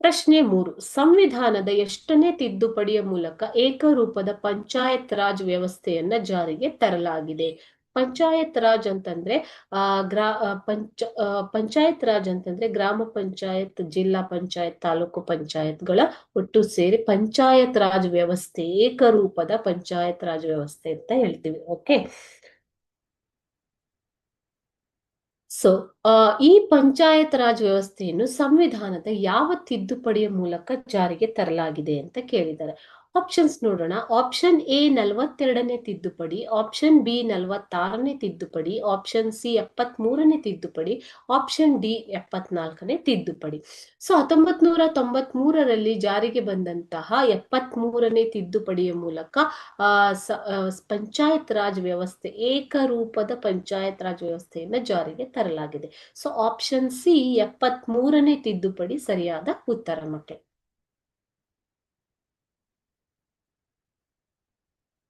ಪ್ರಶ್ನೆ ಮೂರು. ಸಂವಿಧಾನದ ಎಷ್ಟನೇ ತಿದ್ದುಪಡಿಯ ಮೂಲಕ ಏಕರೂಪದ ಪಂಚಾಯತ್ ರಾಜ್ ವ್ಯವಸ್ಥೆಯನ್ನ ಜಾರಿಗೆ ತರಲಾಗಿದೆ. ಪಂಚಾಯತ್ ರಾಜ್ ಅಂತಂದ್ರೆ, ಆ, ಗ್ರಾ ಪಂಚ ಪಂಚಾಯತ್ ರಾಜ್ ಅಂತಂದ್ರೆ ಗ್ರಾಮ ಪಂಚಾಯತ್, ಜಿಲ್ಲಾ ಪಂಚಾಯತ್, ತಾಲೂಕು ಪಂಚಾಯತ್ಗಳ ಒಟ್ಟು ಸೇರಿ ಪಂಚಾಯತ್ ರಾಜ್ ವ್ಯವಸ್ಥೆ ಏಕರೂಪದ ಪಂಚಾಯತ್ ರಾಜ್ ವ್ಯವಸ್ಥೆ ಅಂತ ಹೇಳ್ತೀವಿ. ಓಕೆ? ಸೊ ಈ ಪಂಚಾಯತ್ ರಾಜ್ ವ್ಯವಸ್ಥೆಯನ್ನು ಸಂವಿಧಾನದ ಯಾವ ತಿದ್ದುಪಡಿಯ ಮೂಲಕ ಜಾರಿಗೆ ತರಲಾಗಿದೆ ಅಂತ ಕೇಳಿದ್ದಾರೆ. ಆಪ್ಷನ್ಸ್ ನೋಡೋಣ. ಆಪ್ಷನ್ ಎ ನಲವತ್ತೆರಡನೇ ತಿದ್ದುಪಡಿ ಆಪ್ಷನ್ ಬಿ ನಲವತ್ತಾರನೇ ತಿದ್ದುಪಡಿ ಆಪ್ಷನ್ ಸಿ ಎಪ್ಪತ್ ಮೂರನೇ ತಿದ್ದುಪಡಿ ಆಪ್ಷನ್ ಡಿ ಎಪ್ಪತ್ನಾಲ್ಕನೇ ತಿದ್ದುಪಡಿ. ಸೊ ಹತ್ತೊಂಬತ್ ನೂರ ತೊಂಬತ್ ಮೂರರಲ್ಲಿ ಜಾರಿಗೆ ಬಂದಂತಹ ಎಪ್ಪತ್ ಮೂರನೇ ತಿದ್ದುಪಡಿಯ ಮೂಲಕ ಪಂಚಾಯತ್ ರಾಜ್ ವ್ಯವಸ್ಥೆ, ಏಕರೂಪದ ಪಂಚಾಯತ್ ರಾಜ್ ವ್ಯವಸ್ಥೆಯನ್ನ ಜಾರಿಗೆ ತರಲಾಗಿದೆ. ಸೊ ಆಪ್ಷನ್ ಸಿ ಎಪ್ಪತ್ ಮೂರನೇ ತಿದ್ದುಪಡಿ ಸರಿಯಾದ ಉತ್ತರ ಮಕ್ಕಳು